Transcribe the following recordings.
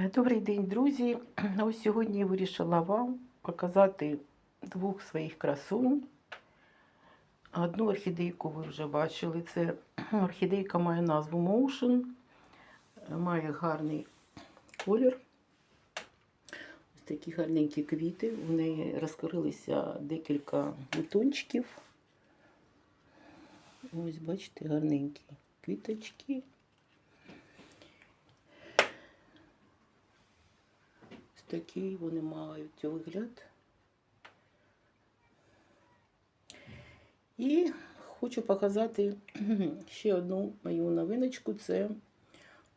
Е, Добрий день, друзі. Ось сьогодні я вирішила вам показати двох своїх красунь. Одну орхідейку ви вже бачили. Це орхідейка має назву Motion, має гарний колір. Ось такі гарненькі квіти. У неї розкрилися декілька бутончиків. Ось, бачите, гарненькі квіточки. Такий вони мають вигляд. І хочу показати ще одну мою новиночку. Це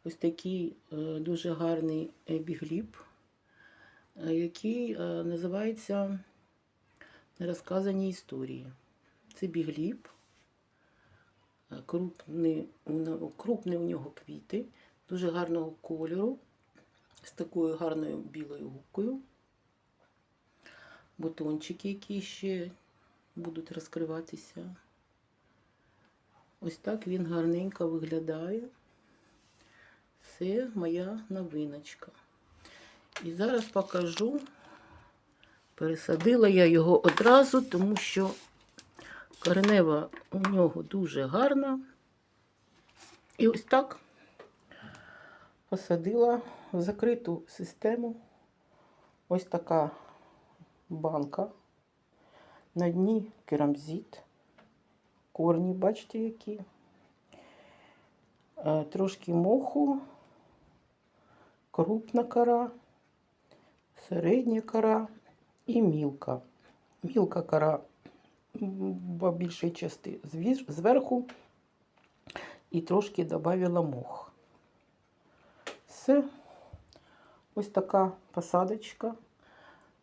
ось такий е, дуже гарний бігліб, е, який е, називається Нерозказані історії. Це бігліб. Е, Крупний, крупний у нього квіти, дуже гарного кольору з такою гарною білою губкою. Бутончики, які ще будуть розкриватися. Ось так він гарненько виглядає. Це моя новиночка. І зараз покажу. Пересадила я його одразу, тому що коренева у нього дуже гарна. І ось так посадила в закриту систему. Ось така банка. На дні керамзит. Корні, бачите, які. Е, Трошки моху, крупна кора, середня кора і мілка. Мілка кора в більшій частині зверху і трошки додавила мох. Все. Ось така посадочка.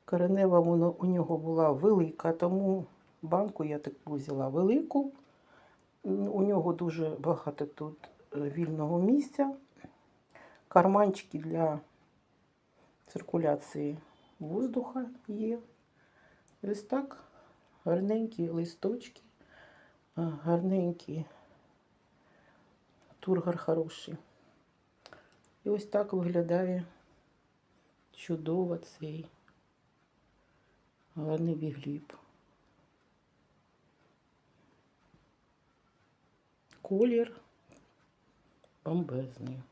Коренева воно у нього була велика, тому банку я таку взяла велику. У нього дуже багато тут е, вільного місця. Карманчики для циркуляції воздуха є. Ось так гарненькі листочки, а, гарненький тургор хороший. І ось так виглядає чудово цей гарний бігліб. Колір бомбезний.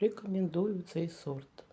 Рекомендую цей сорт.